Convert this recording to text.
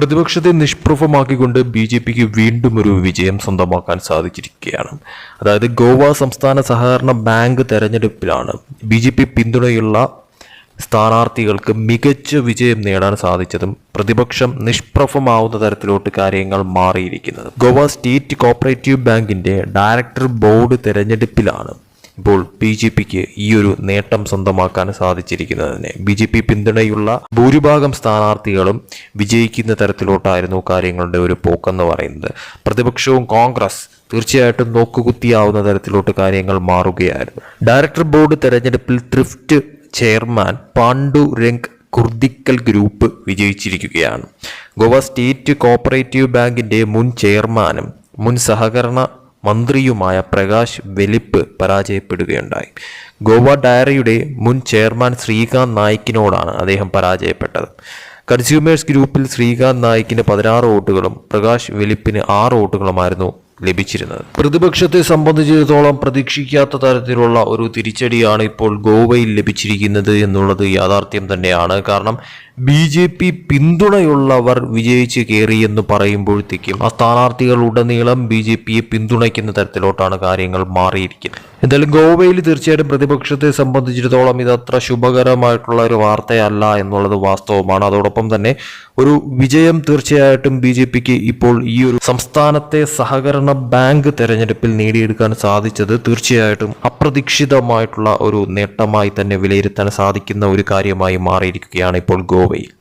പ്രതിപക്ഷത്തെ നിഷ്പ്രഭമാക്കിക്കൊണ്ട് B J പിക്ക് വീണ്ടും ഒരു വിജയം സ്വന്തമാക്കാൻ സാധിച്ചിരിക്കുകയാണ്. അതായത് ഗോവ സംസ്ഥാന സഹകരണ ബാങ്ക് തെരഞ്ഞെടുപ്പിലാണ് ബി ജെ പി പിന്തുണയുള്ള സ്ഥാനാർത്ഥികൾക്ക് മികച്ച വിജയം നേടാൻ സാധിച്ചതും പ്രതിപക്ഷം നിഷ്പ്രഭമാവുന്ന തരത്തിലോട്ട് കാര്യങ്ങൾ മാറിയിരിക്കുന്നത്. ഗോവ സ്റ്റേറ്റ് കോപ്പറേറ്റീവ് ബാങ്കിന്റെ ഡയറക്ടർ ബോർഡ് തെരഞ്ഞെടുപ്പിലാണ് ഇപ്പോൾ ബി ജെ പിക്ക് ഈ ഒരു നേട്ടം സ്വന്തമാക്കാൻ സാധിച്ചിരിക്കുന്നതിനെ. ബി ജെ പി പിന്തുണയുള്ള ഭൂരിഭാഗം സ്ഥാനാർത്ഥികളും വിജയിക്കുന്ന തരത്തിലോട്ടായിരുന്നു കാര്യങ്ങളുടെ ഒരു പോക്കെന്ന് പറയുന്നത്. പ്രതിപക്ഷവും കോൺഗ്രസ് തീർച്ചയായിട്ടും നോക്കുകുത്തിയാവുന്ന തരത്തിലോട്ട് കാര്യങ്ങൾ മാറുകയായിരുന്നു. ഡയറക്ടർ ബോർഡ് തെരഞ്ഞെടുപ്പിൽ ത്രിഫ്റ്റ് ചെയർമാൻ പാണ്ഡു രംഗ് കുർദിക്കൽ ഗ്രൂപ്പ് വിജയിച്ചിരിക്കുകയാണ്. ഗോവ സ്റ്റേറ്റ് കോപ്പറേറ്റീവ് ബാങ്കിന്റെ മുൻ ചെയർമാനും മുൻ സഹകരണ മന്ത്രിയുമായ പ്രകാശ് വെലിപ്പ് പരാജയപ്പെടുകയുണ്ടായി. ഗോവ ഡയറിയുടെ മുൻ ചെയർമാൻ ശ്രീകാന്ത് നായിക്കിനോടാണ് അദ്ദേഹം പരാജയപ്പെട്ടത്. കൺസ്യൂമേഴ്സ് ഗ്രൂപ്പിൽ ശ്രീകാന്ത് നായിക്കിന് പതിനാറ് വോട്ടുകളും പ്രകാശ് വെലിപ്പിന് ആറ് വോട്ടുകളുമായിരുന്നു ലഭിച്ചിരുന്നത്. പ്രതിപക്ഷത്തെ സംബന്ധിച്ചിടത്തോളം പ്രതീക്ഷിക്കാത്ത തരത്തിലുള്ള ഒരു തിരിച്ചടിയാണ് ഇപ്പോൾ ഗോവയിൽ ലഭിച്ചിരിക്കുന്നത് എന്നുള്ളത് യാഥാർത്ഥ്യം തന്നെയാണ്. കാരണം ബി ജെ പി പിന്തുണയുള്ളവർ വിജയിച്ച് കയറി എന്ന് പറയുമ്പോഴത്തേക്കും ആ സ്ഥാനാർത്ഥികൾ ഉടനീളം ബി ജെ പിയെ പിന്തുണയ്ക്കുന്ന തരത്തിലോട്ടാണ് കാര്യങ്ങൾ മാറിയിരിക്കുന്നത്. എന്തായാലും ഗോവയിൽ തീർച്ചയായിട്ടും പ്രതിപക്ഷത്തെ സംബന്ധിച്ചിടത്തോളം ഇത് അത്ര ശുഭകരമായിട്ടുള്ള ഒരു വാർത്തയല്ല എന്നുള്ളത് വാസ്തവമാണ്. അതോടൊപ്പം തന്നെ ഒരു വിജയം തീർച്ചയായിട്ടും ബി ജെ പിക്ക് ഇപ്പോൾ ഈ ഒരു സംസ്ഥാനത്തെ സഹകരണ ബാങ്ക് തെരഞ്ഞെടുപ്പിൽ നേടിയെടുക്കാൻ സാധിച്ചത് തീർച്ചയായിട്ടും അപ്രതീക്ഷിതമായിട്ടുള്ള ഒരു നേട്ടമായി തന്നെ വിലയിരുത്താൻ സാധിക്കുന്ന ഒരു കാര്യമായി മാറിയിരിക്കുകയാണ് ഇപ്പോൾ ഗോവയിൽ.